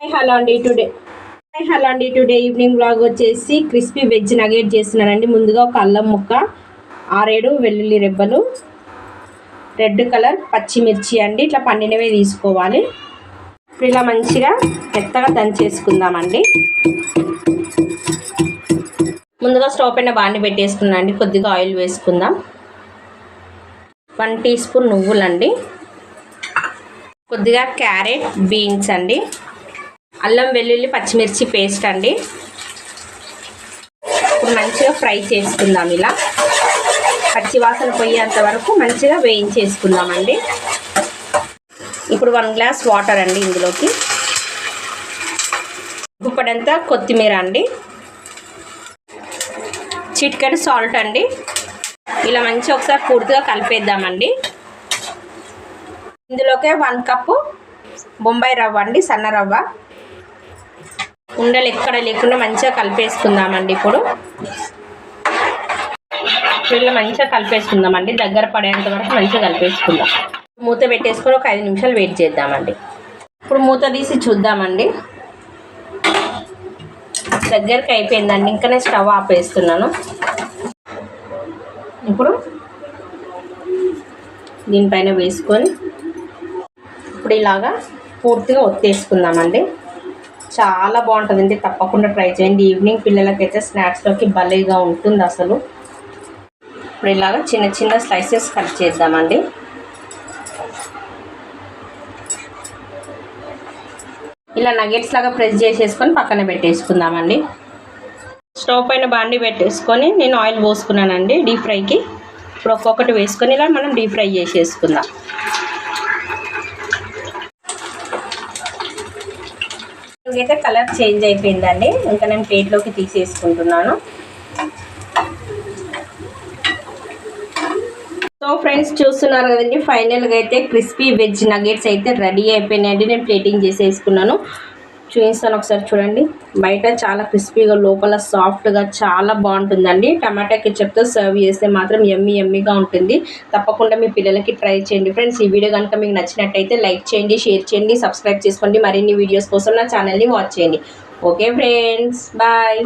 Hello అండి today hello అండి today evening blog వచ్చేసి క్రిస్పీ వెజ్ నగేట్ చేస్తున్నానండి. ముందుగా ఒక అల్లం ముక్క ఆరేడు వెల్లుల్లి రెబ్బలు రెడ్ కలర్ పచ్చిమిర్చి అండి. ఇట్లా పండినవే తీసుకోవాలి. ఇప్పుడు ఇలా మంచిగా మెత్తగా దంచేసుకుందామండి ముందుగా స్టవ్ పైన బాండి పెట్టేసుకున్నాను అండి. కొద్దిగా ఆయిల్ వేసుకుందాం. వన్ టీ స్పూన్ నువ్వులండి. కొద్దిగా క్యారెట్ బీన్స్ అండి. అల్లం వెల్లుల్లి పచ్చిమిర్చి పేస్ట్ అండి. ఇప్పుడు మంచిగా ఫ్రై చేసుకుందాం ఇలా. పచ్చి వాసన పోయేంత వరకు మంచిగా వేయించేసుకుందామండి. ఇప్పుడు వన్ గ్లాస్ వాటర్ అండి ఇందులోకి. గుప్పడంతా కొత్తిమీర అండి. చిటికెడ్ సాల్ట్ అండి. ఇలా మంచిగా ఒకసారి పూర్తిగా కలిపేద్దామండి. ఇందులోకే వన్ కప్పు బొంబాయి రవ్వ అండి సన్న రవ్వ. ఉండలు ఎక్కడ లేకుండా మంచిగా కలిపేసుకుందామండి ఇప్పుడు. ఇలా మంచిగా కలిపేసుకుందామండి. దగ్గర పడేంత వరకు మంచిగా కలిపేసుకుందాం. మూత పెట్టేసుకొని ఒక ఐదు నిమిషాలు వెయిట్ చేద్దామండి. ఇప్పుడు మూత తీసి చూద్దామండి. దగ్గరికి అయిపోయిందండి. ఇంకా నేను స్టవ్ ఆపేస్తున్నాను. ఇప్పుడు దీనిపైన వేసుకొని ఇప్పుడు ఇలాగా పూర్తిగా ఒత్తేసుకుందామండి. చాలా బాగుంటుందండి. తప్పకుండా ట్రై చేయండి. ఈవినింగ్ పిల్లలకైతే స్నాక్స్లోకి భలేగా ఉంటుంది అసలు. ఇప్పుడు ఇలాగా చిన్న చిన్న స్లైసెస్ కట్ చేద్దామండి. ఇలా నగెట్స్ లాగా ప్రెస్ చేసేసుకొని పక్కన పెట్టేసుకుందామండి. స్టవ్ పైన బాండి పెట్టేసుకొని నేను ఆయిల్ పోసుకున్నానండి డీప్ ఫ్రైకి. ఇప్పుడు ఒక్కొక్కటి వేసుకొని ఇలా మనం డీప్ ఫ్రై చేసేసుకుందాం. అయితే కలర్ చేంజ్ అయిపోయిందండి. ఇంకా నేను ప్లేట్లోకి తీసేసుకుంటున్నాను. సో ఫ్రెండ్స్ చూస్తున్నారు కదండి ఫైనల్గా అయితే క్రిస్పీ వెజ్ నగెట్స్ అయితే రెడీ అయిపోయినాయండి. నేను ప్లేటింగ్ చేసేసుకున్నాను. చూపిస్తాను ఒకసారి చూడండి. బయట చాలా క్రిస్పీగా లోపల సాఫ్ట్గా చాలా బాగుంటుందండి. టమాటా కెచప్తో సర్వ్ చేస్తే మాత్రం ఎమ్మి ఎమ్మిగా ఉంటుంది. తప్పకుండా మీ పిల్లలకి ట్రై చేయండి. ఫ్రెండ్స్ ఈ వీడియో కనుక మీకు నచ్చినట్టయితే లైక్ చేయండి షేర్ చేయండి సబ్స్క్రైబ్ చేసుకోండి. మరిన్ని వీడియోస్ కోసం నా ఛానల్ని వాచ్ చేయండి. Okay friends bye.